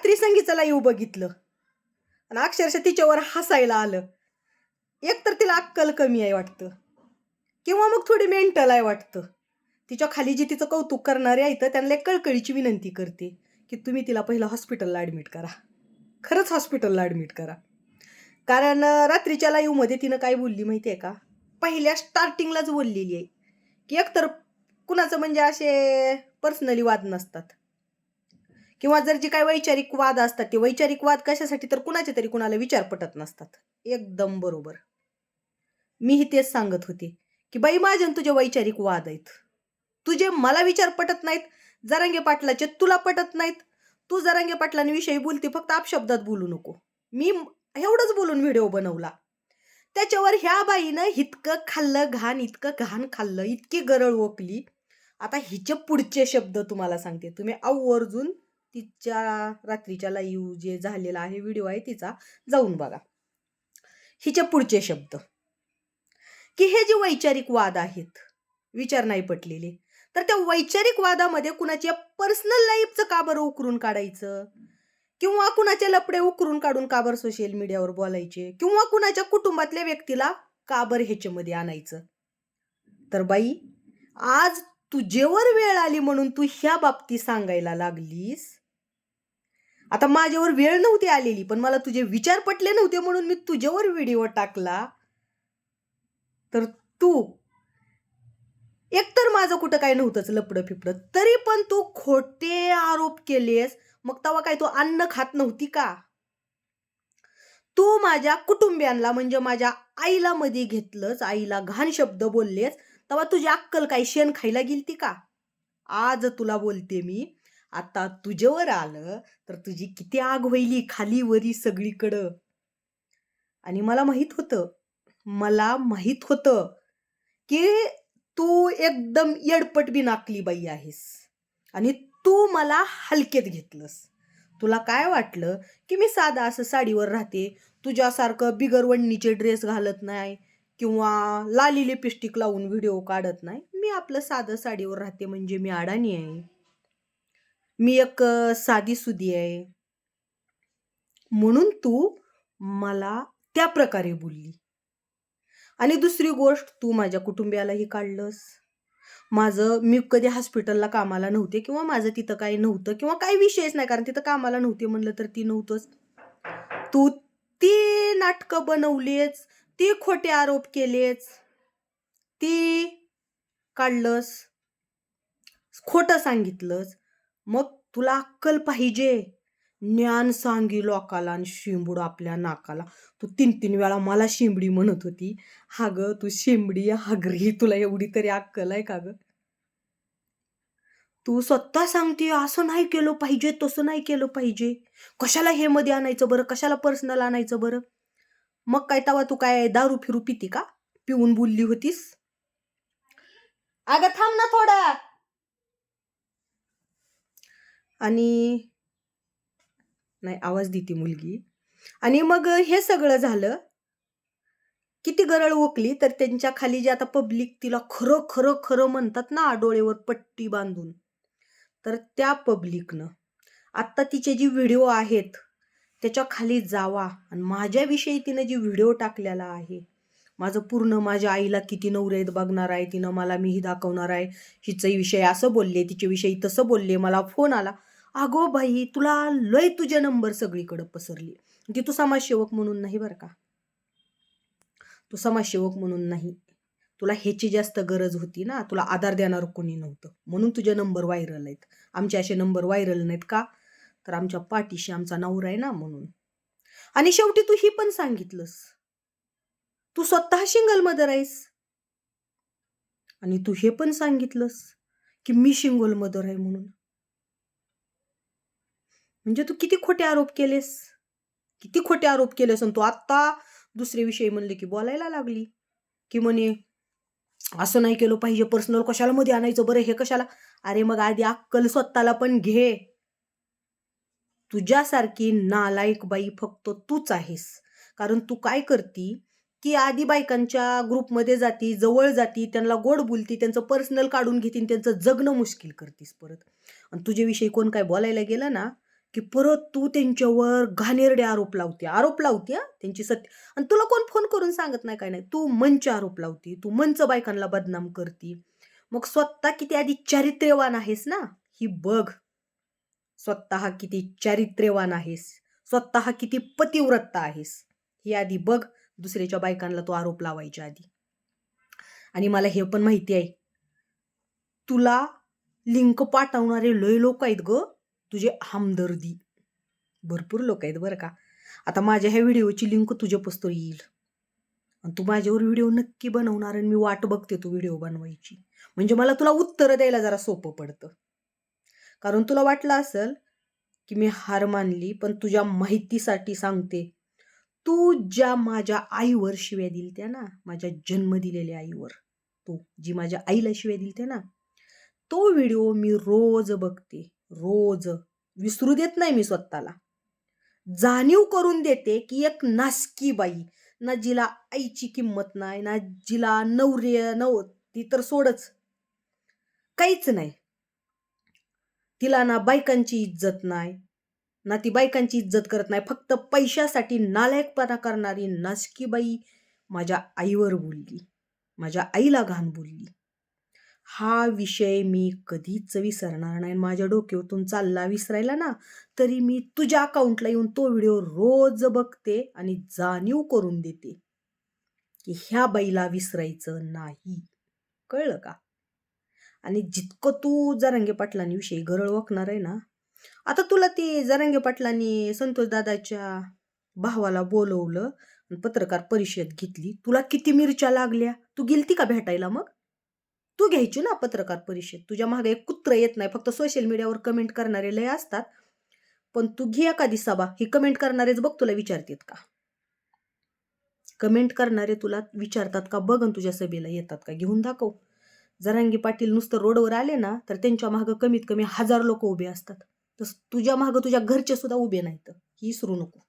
रात्री संगीताला येऊ बघितलं. आणि अक्षरशः तिच्यावर हसायला आलं. एक तर तिला अक्कल कमी आहे वाटतं. किंवा मग थोडी मेंटल आहे वाटतं. तिच्या खाली जी तिचं कौतुक करणारे आहेत त्यांना एक कळकळीची विनंती करते की तुम्ही तिला पहिलं हॉस्पिटलला ॲडमिट करा. खरंच हॉस्पिटलला ॲडमिट करा. कारण रात्रीच्या लाईव्हमध्ये तिनं काय बोलली माहिती आहे का? पहिल्या स्टार्टिंगलाच बोललेली आहे. की एकतर कुणाचं म्हणजे असे पर्सनली वाद नसतात. किंवा जर जे काही वैचारिक वाद असतात ते वैचारिक वाद कशासाठी तर कुणाचे तरी कुणाला विचार पटत नसतात. एकदम बरोबर. मीही तेच सांगत होते की बाई माझे तुझे वैचारिक वाद आहेत. तुझे मला विचार पटत नाहीत जरांगे पाटलाचे तुला पटत नाहीत. तू जरांगे पाटलांविषयी बोलते फक्त आपशब्दात बोलू नको. मी एवढंच बोलून व्हिडिओ बनवला. त्याच्यावर ह्या बाईनं इतकं खाल्लं घाण इतकं घाण खाल्लं इतकी गरळ ओकली. आता हिचे पुढचे शब्द तुम्हाला सांगते. तुम्ही आवर्जून तिच्या रात्रीच्या लाईव्ह जे झालेला आहे व्हिडिओ आहे तिचा जाऊन बघा. हिचे पुढचे शब्द. की हे जे वैचारिक वाद आहेत विचार नाही पटलेले. तर त्या वैचारिक वादामध्ये कुणाच्या पर्सनल लाईफचं का बरं उकरून काढायचं? किंवा कुणाचे लपडे उकरून काढून का बरं सोशल मीडियावर बोलायचे? किंवा कुणाच्या कुटुंबातल्या व्यक्तीला का बरं ह्याच्यामध्ये आणायचं? तर बाई आज तुझेवर वेळ आली म्हणून तू ह्या बाबतीत सांगायला लागलीस आता माझ्यावर वेळ नव्हती आलेली पण मला तुझे विचार पटले नव्हते म्हणून मी तुझ्यावर व्हिडिओ टाकला. तर तू एकतर माझं कुठं काय नव्हतंच लपडं फिपडं तरी पण तू खोटे आरोप केलेस मग तेव्हा काय तू अन्न खात नव्हती का? तू माझ्या कुटुंबियांना म्हणजे माझ्या आईला मध्ये घेतलंस आईला घाण शब्द बोललेस तेव्हा तुझी अक्कल काय शेण खायला गेलती का? आज तुला बोलते मी आता तुझ्यावर आलं तर तुझी किती आग होईली खाली वरी सगळीकडं. आणि मला माहीत होतं मला माहीत होतं की तू एकदम येडपट बी नाकली बाई आहेस. आणि तू मला हलकेत घेतलंस. तुला काय वाटलं की मी साधा असं साडीवर राहते तुझ्यासारखं बिगरवणीचे ड्रेस घालत नाही किंवा लाली लिपस्टिक लावून व्हिडिओ काढत नाही? मी आपलं साधं साडीवर राहते म्हणजे मी अडाणी आहे. मी एक साधी सुधी आहे. म्हणून तू मला त्या प्रकारे बोलली. आणि दुसरी गोष्ट तू माझ्या कुटुंबियालाही काढलंस. माझं मी कधी हॉस्पिटलला कामाला नव्हते किंवा माझं तिथं काही नव्हतं किंवा काही विषयच नाही कारण तिथं कामाला नव्हते म्हणलं तर ती नव्हतंच. तू ती नाटकं बनवलीच ती खोटे आरोप केलेच ती काढलंस खोटं सांगितलंस मग तुला अक्कल पाहिजे. ज्ञान सांगी लोकाला आणि शिंबूड आपल्या नाकाला. तू तीन तीन वेळा मला शिंबडी म्हणत होती. हा ग तू शिंबडी हागरी तुला एवढी तरी अक्कल आहे का ग? तू स्वतः सांगते असं नाही केलं पाहिजे तसं नाही केलं पाहिजे. कशाला हे मध्ये आणायचं बरं? कशाला पर्सनल आणायचं बरं? मग काय तवा तू काय दारू फिरू पिती का? पिऊन बोलली होतीस? अगं थांब ना थोडा. आणि नाही आवाज देते मुलगी. आणि मग हे सगळं झालं. किती गरळ ओकली तर त्यांच्या खाली जे आता पब्लिक तिला खरं खरं खरं म्हणतात ना डोळेवर पट्टी बांधून. तर त्या पब्लिकनं आत्ता तिचे जी व्हिडिओ आहेत त्याच्याखाली जावा. आणि माझ्याविषयी तिनं जी व्हिडिओ टाकलेला आहे माझं पूर्ण माझ्या आईला किती नवरेत बघणार आहे तिनं मला मीही दाखवणार आहे हिचं विषय असं बोलले तिच्याविषयी तसं बोलले मला फोन आला. अगो बाई तुला लय तुझे नंबर सगळीकडे पसरली. म्हणजे तू समाजसेवक म्हणून नाही बरं का? तू समाजसेवक म्हणून नाही. तुला ह्याची जास्त गरज होती ना. तुला आधार देणार कोणी नव्हतं. म्हणून तुझे नंबर व्हायरल आहेत. आमचे असे नंबर व्हायरल नाहीत का? तर आमच्या पाठीशी आमचा नवरा आहे ना म्हणून. आणि शेवटी तू ही पण सांगितलंस. तू स्वतः सिंगल मदर आहेस आणि तू हे पण सांगितलंस की मी सिंगल मदर आहे म्हणून. म्हणजे तू किती खोटे आरोप केलेस? किती खोटे आरोप केलेस आणि तू आत्ता दुसरे विषयी म्हणले की बोलायला लागली? की म्हणे असं नाही केलं पाहिजे पर्सनल कशाला मध्ये आणायचं बरं? हे कशाला? अरे मग आधी अक्कल स्वतःला पण घे. तुझ्यासारखी नालायक बाई फक्त तूच आहेस. कारण तू काय करती? की आधी बायकांच्या ग्रुपमध्ये जाती जवळ जाती त्यांना गोड बोलती त्यांचं पर्सनल काढून घेतीन त्यांचं जगणं मुश्किल करतीस परत. आणि तुझ्याविषयी कोण काय बोलायला गेलं ना की परत तू त्यांच्यावर घाणेरडे आरोप लावते. आरोप लावते त्यांची सत्य. आणि तुला कोण फोन करून सांगत नाही काय नाही? तू मंच आरोप लावती. तू मंच बायकांना बदनाम करती. मग स्वतः किती आधी चारित्र्यवान आहेस ना? ही बघ. स्वतः किती चारित्र्यवान आहेस. स्वतः किती पतिव्रत्ता आहेस. ही आधी बघ. दुसऱ्याच्या बायकांना तो आरोप लावायच्या आधी. आणि मला हे पण माहिती आहे. तुला लिंक पाठवणारे लय लोक आहेत ग. तुझे हमदर्दी. भरपूर लोक आहेत बरं का. आता माझ्या ह्या व्हिडिओची लिंक तुझ्या पुस्तक येईल. आणि तू माझ्यावर व्हिडिओ नक्की बनवणार आणि मी वाट बघते तू व्हिडिओ बनवायची. म्हणजे मला तुला उत्तरं द्यायला जरा सोपं पडतं. कारण तुला वाटलं असेल की मी हार मानली पण तुझ्या माहितीसाठी सांगते. तू ज्या माझ्या आईवर शिव्या दिलत्या ना माझ्या जन्म दिलेल्या आईवर तू जी माझ्या आईला शिव्या दिलत्या ना तो व्हिडिओ मी रोज बघते रोज. विसरू देत नाही मी स्वतःला. जाणीव करून देते की एक नासकी बाई ना जिला आईची किंमत नाही ना जिला नवरे नव ती तर सोडच. काहीच नाही. तिला ना बायकांची इज्जत नाही ना ती बायकांची इज्जत करत नाही फक्त पैशासाठी नालायकपणा करणारी नासकी बाई माझ्या आईवर बोलली माझ्या आईला घाण बोलली. हा विषय मी कधीच विसरणार नाही. माझ्या डोक्यातून चालला विसरायला ना तरी मी तुझ्या अकाउंटला येऊन तो व्हिडिओ रोज बघते आणि जाणीव करून देते की ह्या बाईला विसरायचं नाही. कळलं का? आणि जितकं तू जरांगे पाटलांविषयी गरळ ओळखणार आहे ना आता तुला ती जरांगे पाटलांनी संतोष दादाच्या भावाला बोलवलं पत्रकार परिषद घेतली तुला किती मिरच्या लागल्या? तू गेलती का भेटायला मग? तू घ्यायची ना पत्रकार परिषद. तुझ्या मागे एक कुत्र येत नाही फक्त सोशल मीडियावर कमेंट करणारे लय असतात. पण तू घे एखादी सभा ही कमेंट करणारेच बघ तुला विचारतात का? कमेंट करणारे तुला विचारतात का? बघ तुझ्या सभेला येतात का? घेऊन दाखव. जरांगी पाटील नुसतं रोडवर आले ना तर त्यांच्या मागं कमीत कमी हजार लोक उभे असतात. तस तुझ्या मागं तुझ्या घरचे सुद्धा उभे नाहीत. ही विसरू नको.